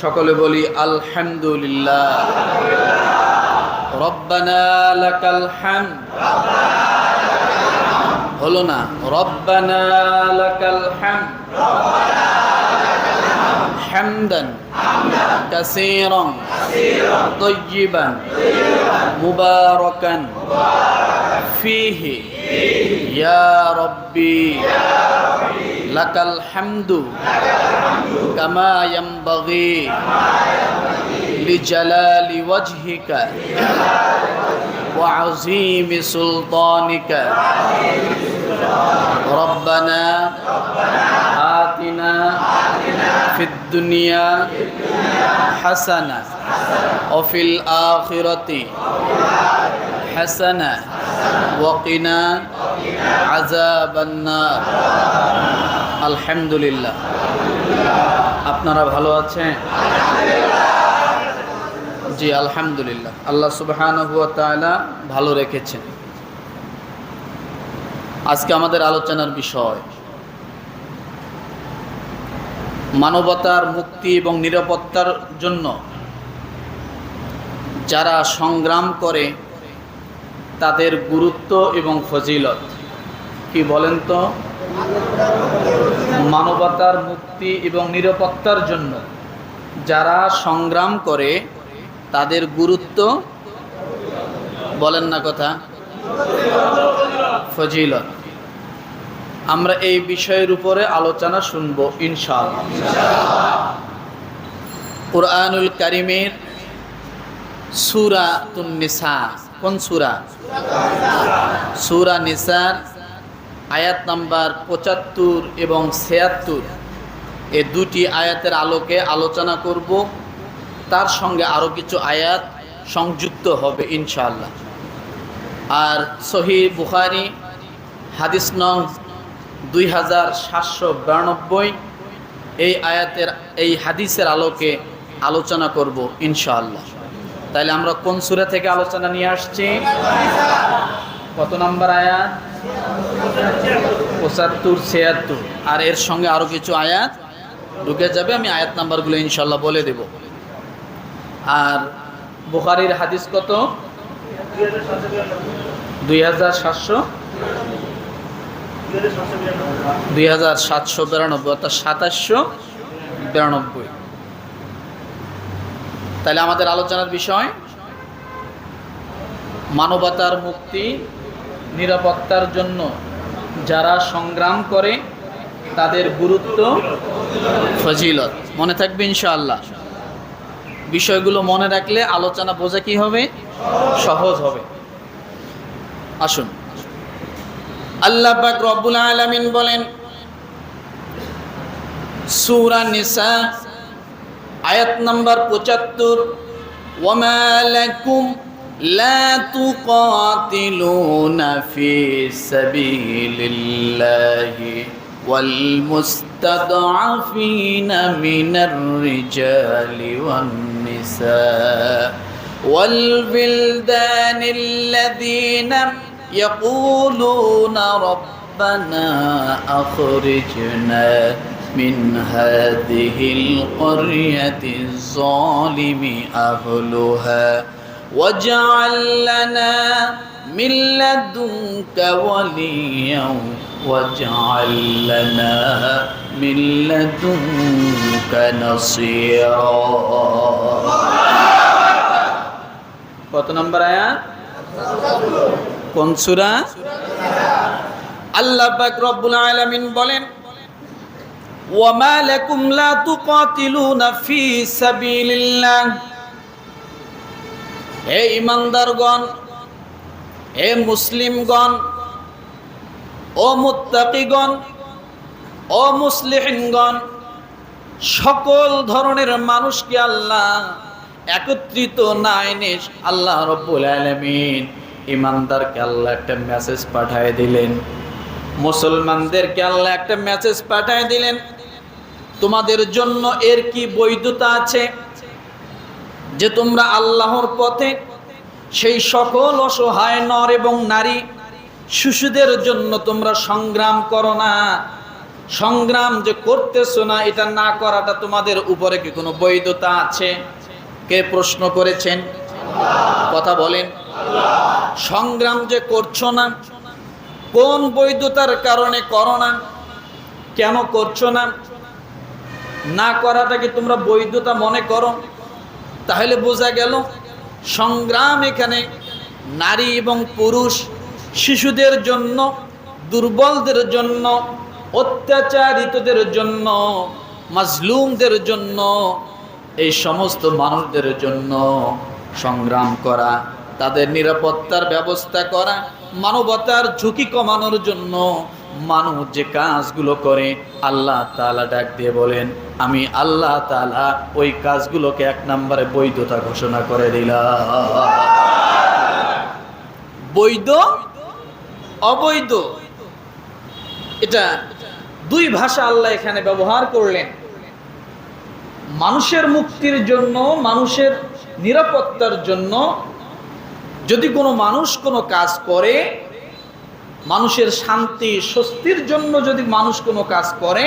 সকলে বলি আলহামদুলিল্লাহ রব্বানা লাকাল হামদ হলো না রব্বানা লাকাল হামদ হামদান কাসীরান طيبا মুবারাকান ফিহি ইয়া রব্বি لك الحمد كما ينبغي لجلال وجهك وعظيم سلطانك. ربنا آتنا في الدنيا حسنة وفي الآخرة হাসানা, ওয়াকিনা আজাবান্নার আলহামদুলিল্লাহ। আপনারা ভালো আছেন? জি, আলহামদুলিল্লাহ। আল্লাহ সুবহান ভালো রেখেছেন। আজকে আমাদের আলোচনার বিষয়, মানবতার মুক্তি এবং নিরাপত্তার জন্য যারা সংগ্রাম করে তাদের গুরুত্ব এবং ফজিলত। কি বলেন তো? মানবতার মুক্তি এবং নিরাপত্তার জন্য যারা সংগ্রাম করে, তাদের গুরুত্ব বলেন না কথা? ফজিলত। আমরা এই বিষয়ের উপরে আলোচনা শুনব ইনশাআল্লাহ। কোরআনুল কারিমের সুরা নিসা কোন সুরা? সুরা নিসার, আয়াত নাম্বার পঁচাত্তর এবং ছিয়াত্তর। এ দুটি আয়াতের আলোকে আলোচনা করব। তার সঙ্গে আরও কিছু আয়াত সংযুক্ত হবে, ইনশাআল্লাহ। আর সহি বুখারি, হাদিস নং দুই হাজার সাতশো বিরানব্বই এই আয়াতের, এই হাদিসের আলোকে আলোচনা করব, ইনশাআল্লাহ। তাহলে আমরা কোন সুরা থেকে আলোচনা নিয়ে আসছি? কত নম্বর আয়াত? পঁচাত্তর, ছিয়াত্তর। আর এর সঙ্গে আরও কিছু আয়াত ঢুকে যাবে, আমি আয়াত নাম্বারগুলো ইনশাল্লাহ বলে দেব। আর বুখারির হাদিস কত? দুই হাজার সাতশো। দুই হাজার সাতশো বিরানব্বই, অর্থাৎ সাতাশশো বিরানব্বই। তাহলে আমাদের আলোচনার বিষয় মানবতার মুক্তি, নিরাপত্তার জন্য যারা সংগ্রাম করে, তাদের গুরুত্ব, ফজিলত। মনে থাকবে ইনশাআল্লাহ। বিষয়গুলো মনে রাখলে আলোচনা বোঝা কি হবে? সহজ হবে। আসুন। আল্লাহ পাক রব্বুল আলামিন বলেন, সূরা নিসা আয়াত নাম্বার 75 ওয়ামা লাকুম لا تقاتلون في سبيل الله والمستضعفين من الرجال والنساء والبلدان الذين يقولون ربنا أخرجنا من هذه القرية الظالم أهلها واجعل لنا من لدنك وليا واجعل لنا من لدنك نصيرا কত নম্বর আয়াত কোন সূরা আল্লাহ পাক রব্বুল আলামিন বলেন ওয়ামা লাকুম লা তুকাতিলুনা ফি সাবিলিল্লাহ। হে ইমানদারগণ হে মুসলিমগণ, ও মুত্তাকিগণ, ও মুসলিহগণ সকল ধরনের মানুষকে আল্লাহ একত্রিত না এনে আল্লাহ রব্বুল আলমিন ইমানদারকে আল্লাহ একটা মেসেজ পাঠায় দিলেন। মুসলমানদেরকে আল্লাহ একটা মেসেজ পাঠায় দিলেন। তোমাদের জন্য এর কি বৈধতা আছে? যে তোমরা আল্লাহর পথে সেই সকল অসহায় নর এবং নারী শিশুদের জন্য তোমরা সংগ্রাম করো না। সংগ্রাম যে করতেছো না, এটা না করাটা তোমাদের উপরে কি কোনো বৈধতা আছে? কে প্রশ্ন করেছেন? কথা বলেন। সংগ্রাম যে করছ না, কোন বৈধতার কারণে করো না? কেন করছ না? না করাটাকে তোমরা বৈধতা মনে করো? তাহলে বোঝা গেল, সংগ্রাম এখানে নারী এবং পুরুষ শিশুদের জন্য, দুর্বলদের জন্য, অত্যাচারিতদের জন্য, মাজলুমদের জন্য, এই সমস্ত মানুষদের জন্য সংগ্রাম করা, তাদের নিরাপত্তার ব্যবস্থা করা, মানবতার ঝুঁকি কমানোর জন্য মানুষ যে কাজগুলো করে, আল্লাহ তালা ডাক দিয়ে বলেন, আমি আল্লাহ তালা ওই কাজগুলোকে এক নম্বরে বৈধতা ঘোষণা করে দিলাম। বৈধ, অবৈধ? এটা দুই ভাষা আল্লাহ এখানে ব্যবহার করলেন। মানুষের মুক্তির জন্য, মানুষের নিরাপত্তার জন্য যদি কোনো মানুষ কোনো কাজ করে মানুষের শান্তি, স্বস্তির জন্য যদি মানুষ কোনো কাজ করে,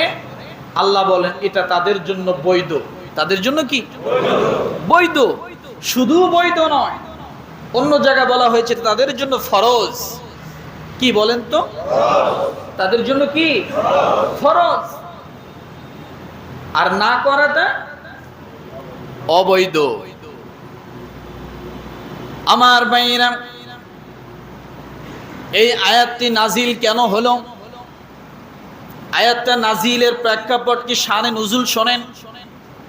আল্লাহ বলেন, এটা তাদের জন্য বৈধ। তাদের জন্য কি? বৈধ। শুধু বৈধ নয়, অন্য জায়গায় বলা হয়েছে তাদের জন্য ফরজ। কি বলেন তো? তাদের জন্য কি? ফরজ। আর না করাটা অবৈধ। আমার বাইরা এই আয়াতটি নাজিল কেন হল? আয়াতটা নাজিলের প্রেক্ষাপট কি শানে নজুল শোনেন?